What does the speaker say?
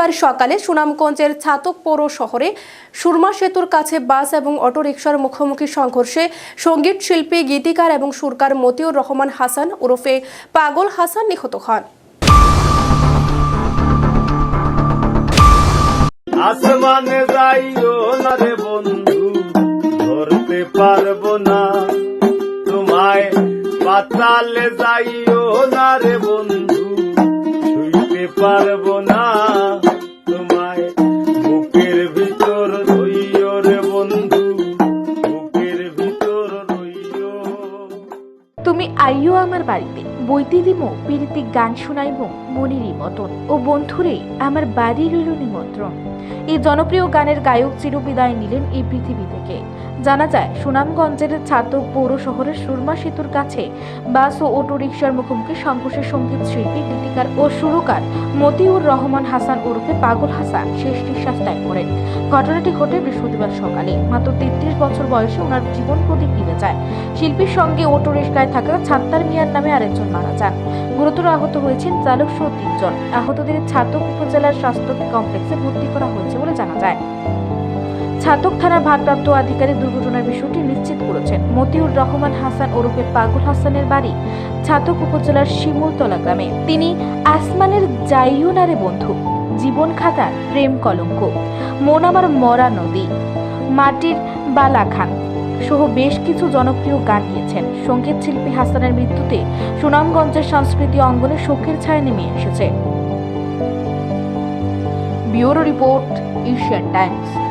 বৃহস্পতিবার সকালে সুনামগঞ্জের ছাতক পৌর শহরে সুরমা সেতুর কাছে বাস এবং অটোরিকশার মুখোমুখি সংঘর্ষে সংগীত শিল্পী, গীতিকার এবং সুরকার মতিউর রহমান হাসান ওরফে পাগল হাসান নিহত হন। আসমানে যাইও না রে বন্ধু, ধরতে পাতালে যাইও না রে বন্ধু, ছুঁইতে পারব না। তুমি আইও আমার বাড়িতে। বইতে দিমো পীড়িতি গান শুনাইব মনিরই মতন। ও বন্ধুরে, আমার বাড়ি রইল নিমন্ত্রণ। এই জনপ্রিয় গানের গায়ক চিরবিদায় নিলেন এই পৃথিবী থেকে। জানা যায়, সুনামগঞ্জের ছাতক পৌর শহরের সুরমা সেতুর কাছে বাস ও অটোরিকশার মুখোমুখি সংঘর্ষে সংগীত শিল্পী, গীতিকার ও সুরকার মতিউর রহমান হাসান ওরফে পাগল হাসান শেষ নিঃশ্বাস ত্যাগ করেন। ঘটনাটি ঘটে বৃহস্পতিবার সকালে। মাত্র তেত্রিশ বছর বয়সে ওনার জীবন প্রদীপ নিভে যায়। শিল্পীর সঙ্গে অটো রিস্কায় থাকা ছাত্তার মিয়ার নামে আরেকজন মারা যান। গুরুতর আহত হয়েছেন চালক সহ তিনজন। আহতদের ছাতক উপজেলার স্বাস্থ্য কমপ্লেক্সে ভর্তি করা হয়েছে বলে জানা যায়। ছাতক থানার ভারপ্রাপ্ত আধিকারিক দুর্ঘটনার বিষয়টি নিশ্চিত করেছেন। মতিউর রহমান হাসান ওরফে পাগল হাসানের বাড়ি ছাতক উপজেলার শিমুলতলা গ্রামে। তিনি আসমানের জাইউনারে বন্ধু। জীবন খাতার প্রেম কলঙ্ক। মন আমার মরা নদী। মাটির বালা খান। সহ বেশ কিছু জনপ্রিয় গান গিয়েছেন। সংগীত শিল্পী হাসানের মৃত্যুতে সুনামগঞ্জের সংস্কৃতি অঙ্গনে শোকের ছায়া নেমে এসেছে। Bureau report, Asian Times.